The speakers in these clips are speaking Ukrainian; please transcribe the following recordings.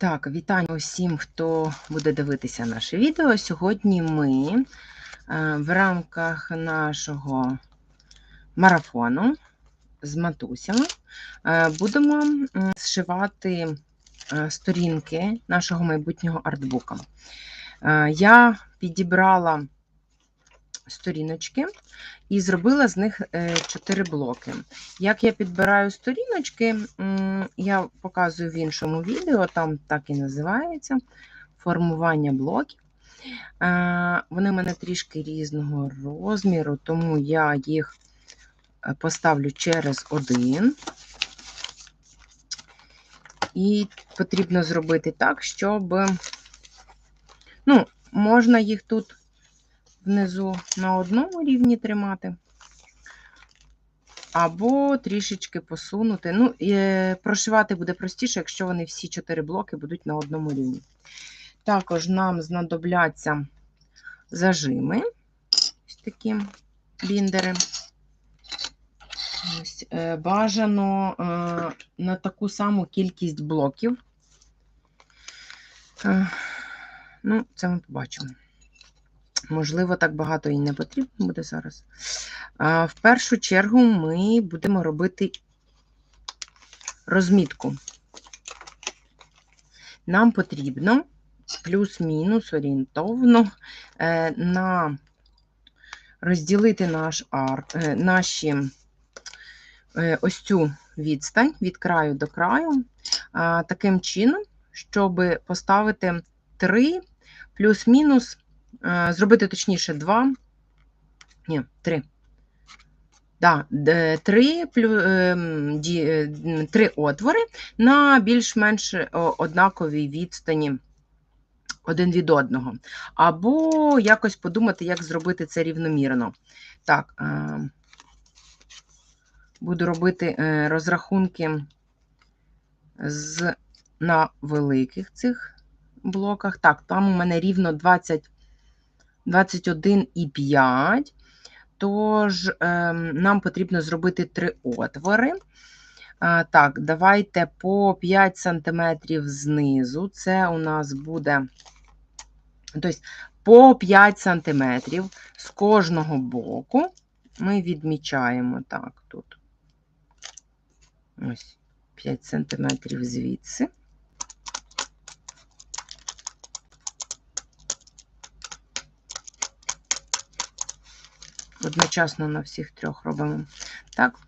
Так, вітання усім, хто буде дивитися наше відео. Сьогодні ми е, в рамках нашого марафону з матусями е, будемо зшивати е, сторінки нашого майбутнього артбука. Я підібрала сторіночки і зробила з них 4 блоки. Як я підбираю сторіночки, я показую в іншому відео, там так і називається формування блоків. Е, Вони в мене трішки різного розміру, тому я їх е, поставлю через один. І потрібно зробити так, щоб ну, можна їх тут внизу на одному рівні тримати, або трішечки посунути. Ну, е, прошивати буде простіше, якщо вони всі чотири блоки будуть на одному рівні. Також нам знадобляться зажими, ось такі біндери. Ось, е, Бажано е, на таку саму кількість блоків. Ну, це ми побачимо. Можливо, так багато і не потрібно буде зараз. А, В першу чергу ми будемо робити розмітку. Нам потрібно плюс-мінус орієнтовно е, на розділити наш ар, е, наші е, ось цю відстань від краю до краю, таким чином, щоб поставити 3 плюс-мінус зробити точніше 2, ні, 3. Да, 3, 3 отвори на більш-менш однаковій відстані один від одного. Або якось подумати, як зробити це рівномірно. Так, е, буду робити е, розрахунки з, на великих цих блоках. Так, там у мене рівно 20. 21,5. Тож, е, нам потрібно зробити три отвори. Так, давайте по 5 см знизу. Це у нас буде тобто, по 5 см з кожного боку. Ми відмічаємо так, тут ось 5 см звідси. Одночасно на всіх трьох робимо. Так.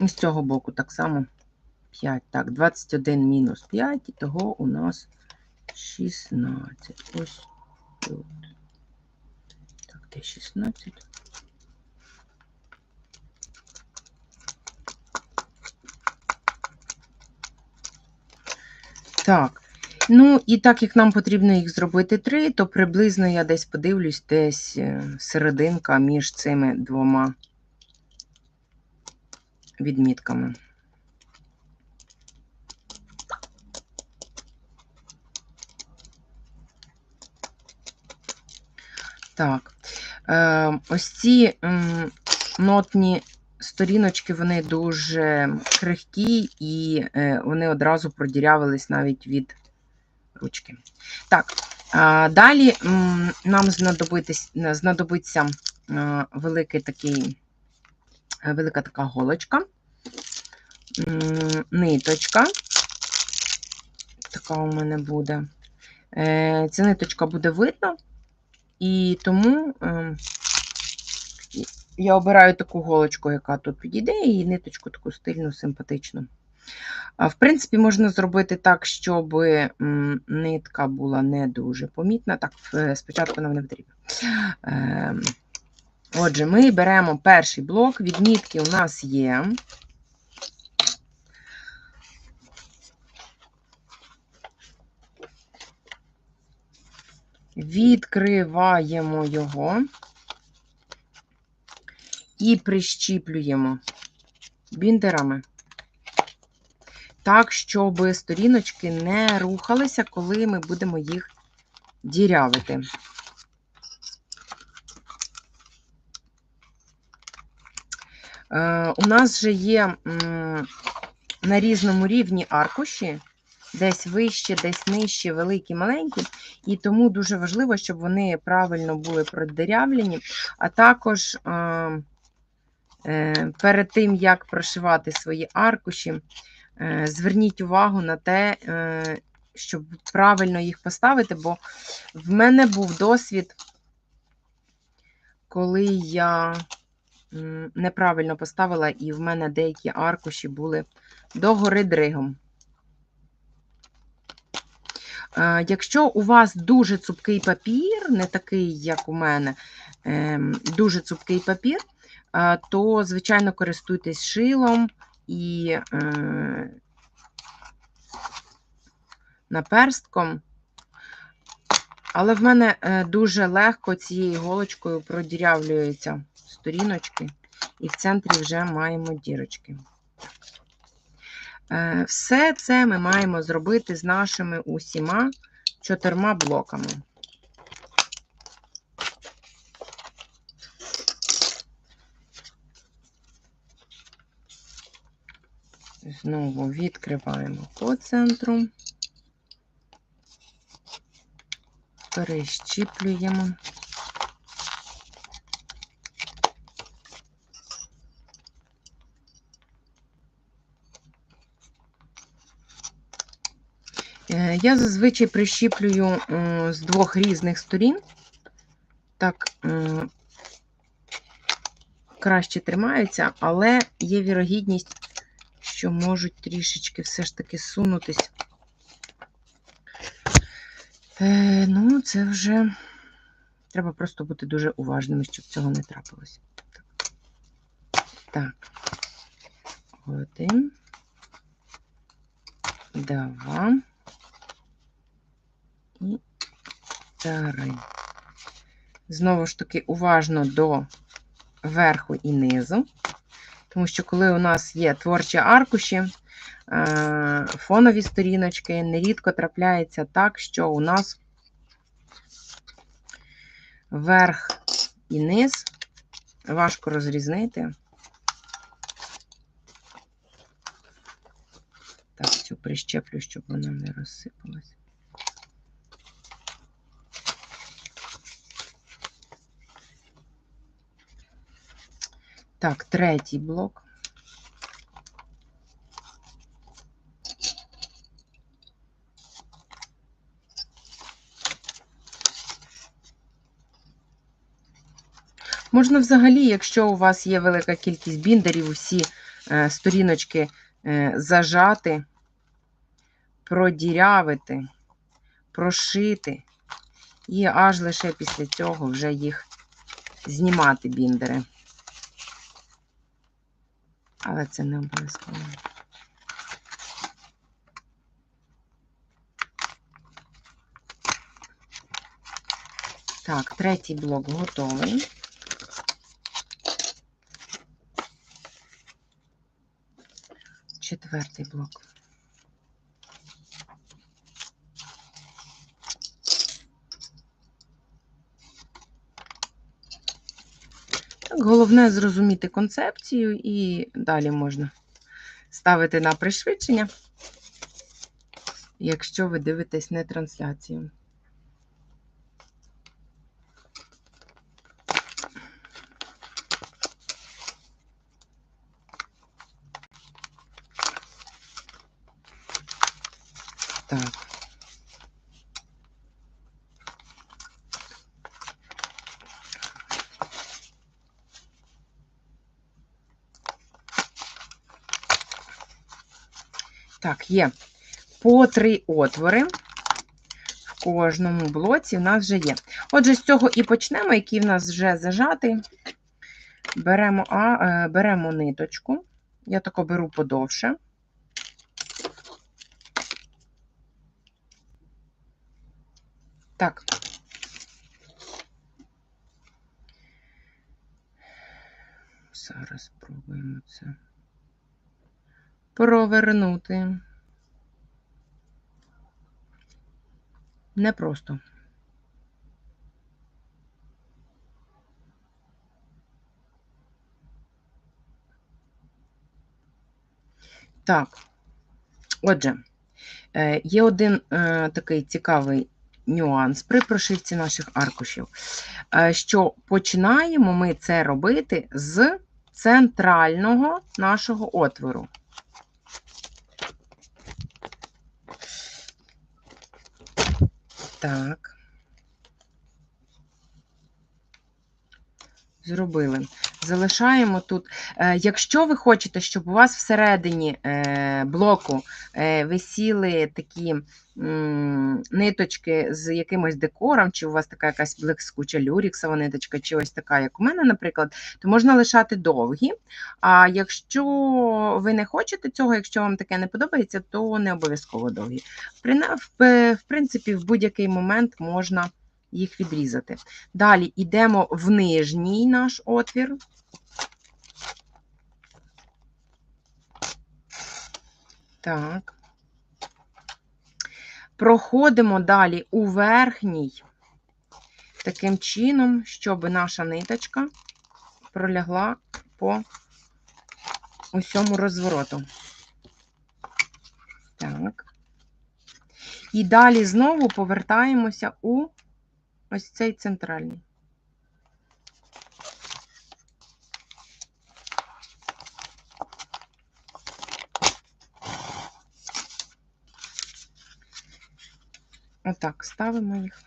І з цього боку так само 5. Так, 21 мінус 5, і того у нас 16. Ось тут. Так, де 16? Так, Ну, і так як нам потрібно їх зробити три, то приблизно я десь подивлюсь, десь е, серединка між цими двома відмітками. Так, е, ось ці нотні сторіночки, вони дуже крихкі, і е, вони одразу продірявились навіть від ручки. Так, далі нам знадобиться великий такий, е, велика така голочка, ниточка. Така у мене буде. Е, ця ниточка буде видно, і тому ем, я обираю таку голочку, яка тут підійде, і ниточку таку стильну, симпатичну. В принципі, можна зробити так, щоб нитка була не дуже помітна. Так, спочатку нам не потрібно. Ем, отже, ми беремо перший блок, відмітки у нас є. Відкриваємо його і прищіплюємо біндерами так, щоб сторіночки не рухалися, коли ми будемо їх дірявити. Е, у нас вже є на різному рівні аркуші, десь вище, десь нижче, великі, маленькі. І тому дуже важливо, щоб вони правильно були продерявлені, а також е, е, перед тим, як прошивати свої аркуші, зверніть увагу на те, е, щоб правильно їх поставити, бо в мене був досвід, коли я неправильно поставила, і в мене деякі аркуші були догори дригом. Е, Якщо у вас дуже цупкий папір, не такий, як у мене, ем, дуже цупкий папір, е, то, звичайно, користуйтесь шилом і е, наперстком. Але в мене е, дуже легко цією голочкою продірявлюються сторіночки, і в центрі вже маємо дірочки. Е, Все це ми маємо зробити з нашими усіма чотирма блоками. Знову відкриваємо по центру, перещіплюємо. Е, Я зазвичай прищіплюю з двох різних сторін. Так краще тримаються, але є вірогідність, що можуть трішечки все ж таки сунутись. Е, Ну, це вже треба просто бути дуже уважними, щоб цього не трапилося. Так. Один. Два. І три. Знову ж таки, уважно до верху і низу. Тому що, коли у нас є творчі аркуші, е, фонові сторіночки, нерідко трапляється так, що у нас верх і низ важко розрізнити. Так, цю прищеплю, щоб вона не розсипалась. Так, третій блок. Можна взагалі, якщо у вас є велика кількість біндерів, усі е, сторіночки е, зажати, продірявити, прошити, і аж лише після цього вже їх знімати біндери. Але це не обов'язково. Так, третій блок готовий. Четвертий блок. Головне зрозуміти концепцію і далі можна ставити на пришвидшення, якщо ви дивитесь не трансляцію. Є по три отвори. В кожному блоці в нас вже є. Отже, з цього і почнемо, який в нас вже зажатий. Беремо, а, е, беремо ниточку. Я тако беру подовше. Так. Зараз спробуємо це провернути. Непросто. Так, отже, Е, Є один е, такий цікавий нюанс при прошивці наших аркушів, е, що починаємо ми це робити з центрального нашого отвору. Так. Зробили. Залишаємо тут. Е, Якщо ви хочете, щоб у вас всередині е, блоку е, висіли такі ниточки з якимось декором, чи у вас така якась блискуча люріксова ниточка, чи ось така, як у мене, наприклад, то можна лишати довгі. А якщо ви не хочете цього, якщо вам таке не подобається, то не обов'язково довгі. В, в принципі, в будь-який момент можна їх відрізати. Далі йдемо в нижній наш отвір. Так. Проходимо далі у верхній, таким чином, щоб наша ниточка пролягла по усьому розвороту. Так. І далі знову повертаємося у ось цей центральний. Отак, ставимо їх,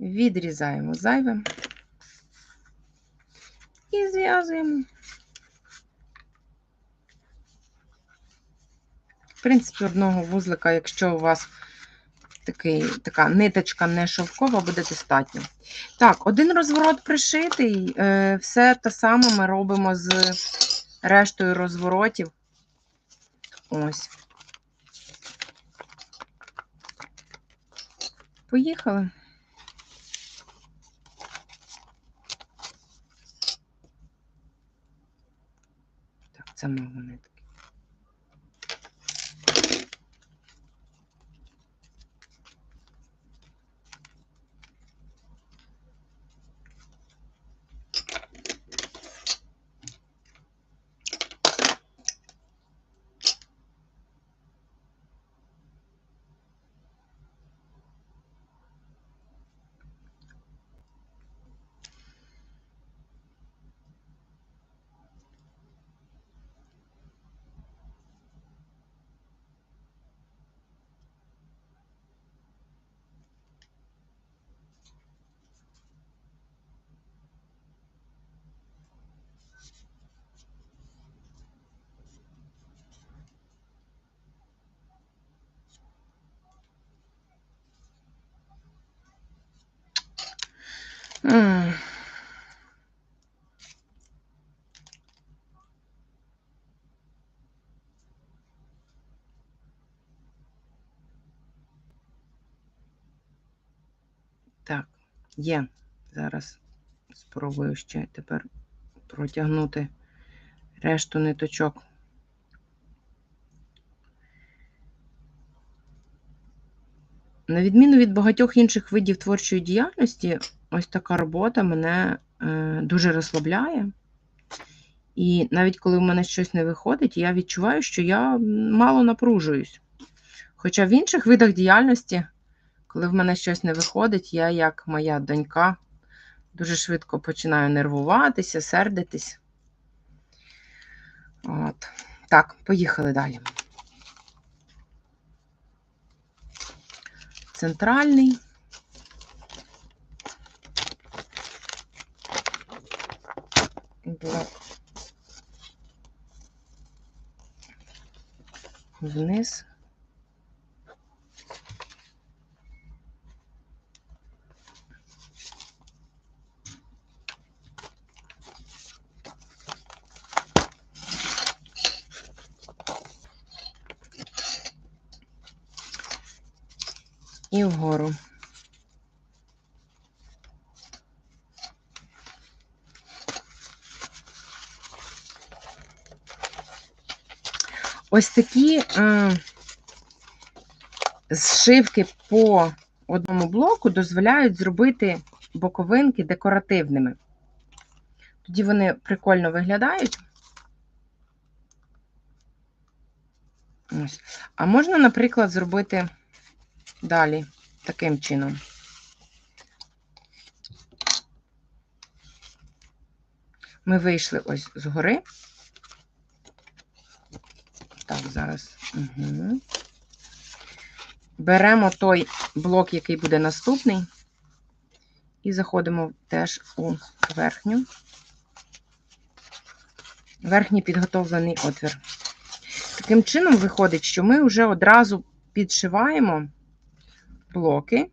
відрізаємо зайве і зв'язуємо. В принципі, одного вузлика, якщо у вас такий, така ниточка не шовкова, буде достатньо. Так, один розворот пришитий, е, все те саме ми робимо з рештою розворотів. Ось. Поїхали. Так, це мало нитки. Так, є. Зараз спробую ще тепер протягнути решту ниточок. На відміну від багатьох інших видів творчої діяльності, ось така робота мене е, дуже розслабляє. І навіть коли в мене щось не виходить, я відчуваю, що я мало напружуюсь. Хоча в інших видах діяльності, коли в мене щось не виходить, я, як моя донька, дуже швидко починаю нервуватися, сердитись. От. Так, поїхали далі. Центральний. Блок. Вниз. І вгору. Ось такі е, зшивки по одному блоку дозволяють зробити боковинки декоративними. Тоді вони прикольно виглядають. Ось. А можна, наприклад, зробити далі таким чином. Ми вийшли ось згори. Зараз. Угу. Беремо той блок, який буде наступний, і заходимо теж у верхню. Верхній підготовлений отвір. Таким чином виходить, що ми вже одразу підшиваємо блоки.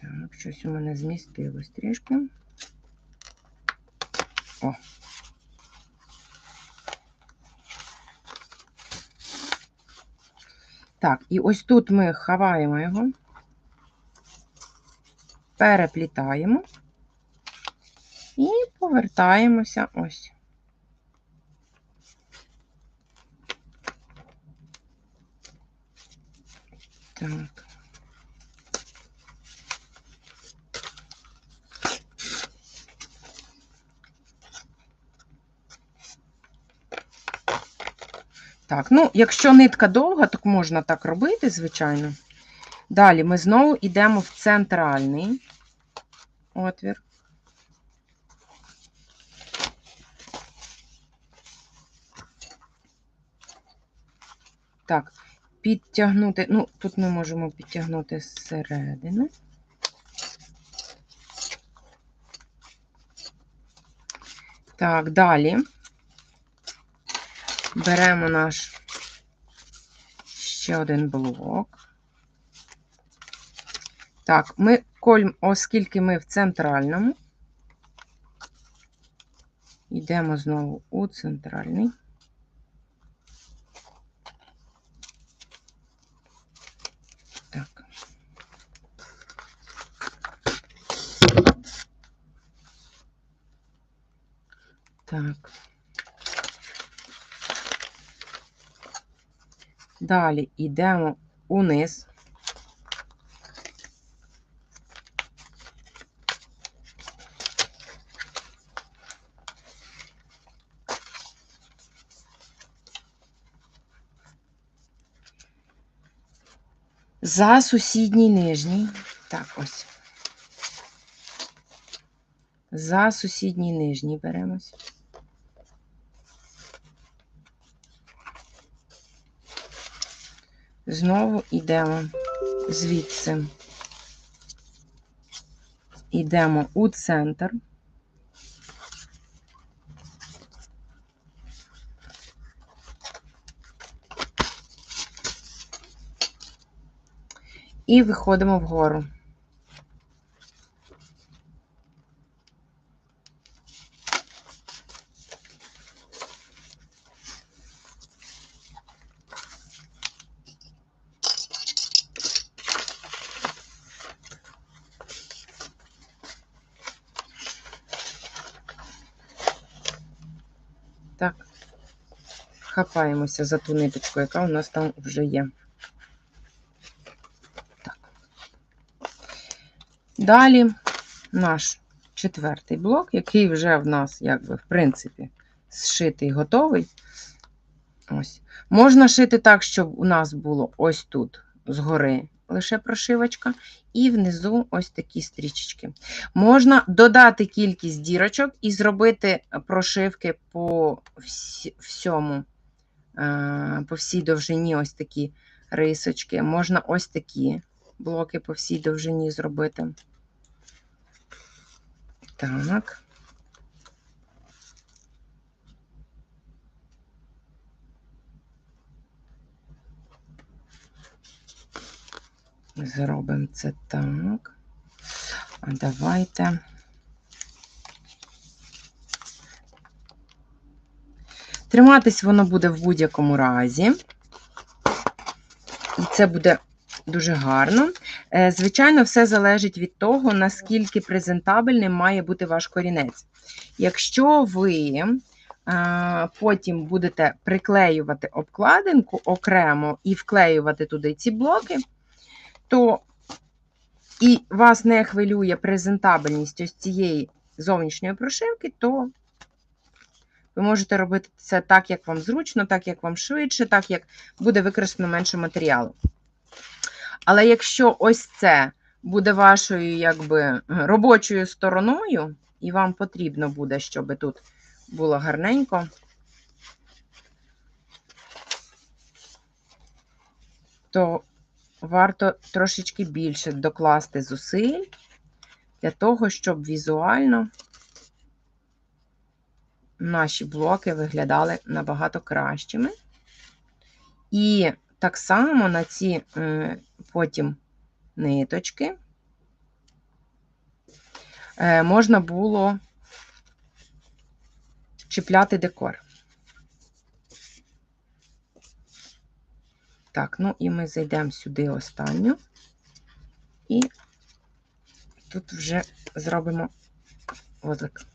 Так, щось у мене змістилось трішки. О. Так, і ось тут ми ховаємо його, переплітаємо і повертаємося ось. Так. Так, ну, якщо нитка довга, то можна так робити, звичайно. Далі ми знову йдемо в центральний отвір. Так, підтягнути, ну, тут ми можемо підтягнути зсередини. Так, далі беремо наш ще один блок. Так, ми коль, оскільки ми в центральному, йдемо знову у центральний. Так. Так. Далі йдемо униз. За сусідній нижній. Так, ось. За сусідній нижній беремось. Знову йдемо звідси. Йдемо у центр. І виходимо вгору. Так, хапаємося за ту ниточку, яка у нас там вже є. Так. Далі наш четвертий блок, який вже в нас, якби, в принципі, зшитий, готовий. Ось. Можна шити так, щоб у нас було ось тут згори лише прошивочка, і внизу ось такі стрічечки. Можна додати кількість дірочок і зробити прошивки по всьому, по всій довжині ось такі рисочки. Можна ось такі блоки по всій довжині зробити. Так. Зробимо це так. А давайте. Триматись воно буде в будь-якому разі. І це буде дуже гарно. Е, звичайно, все залежить від того, наскільки презентабельним має бути ваш корінець. Якщо ви е, потім будете приклеювати обкладинку окремо і вклеювати туди ці блоки, то і вас не хвилює презентабельність ось цієї зовнішньої прошивки, то ви можете робити це так, як вам зручно, так, як вам швидше, так, як буде використано менше матеріалу. Але якщо ось це буде вашою якби, робочою стороною, і вам потрібно буде, щоб тут було гарненько, то варто трошечки більше докласти зусиль для того, щоб візуально наші блоки виглядали набагато кращими. І так само на ці е, потім ниточки е, можна було чіпляти декор. Так, ну і ми зайдемо сюди останню, і тут вже зробимо возик.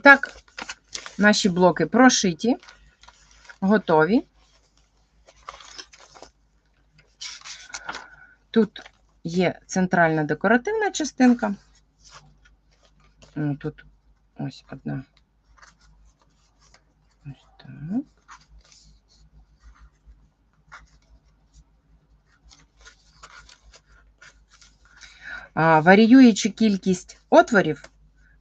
Так, наші блоки прошиті, готові. Тут є центральна декоративна частинка. Тут ось одна. Ось так. Варіюючи кількість отворів,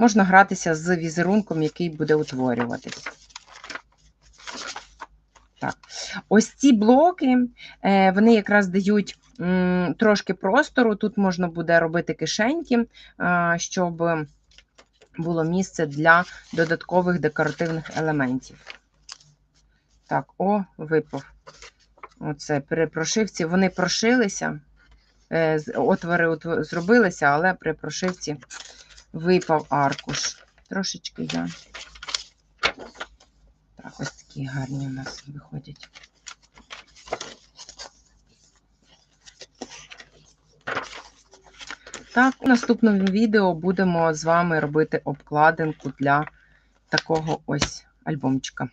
можна гратися з візерунком, який буде утворюватись. Так. Ось ці блоки, е, вони якраз дають трошки простору. Тут можна буде робити кишеньки, щоб було місце для додаткових декоративних елементів. Так, о, випав. Оце при прошивці. Вони прошилися, е, отвори зробилися, але при прошивці випав аркуш. Трошечки я. Так, ось такі гарні у нас виходять. Так, у наступному відео будемо з вами робити обкладинку для такого ось альбомчика.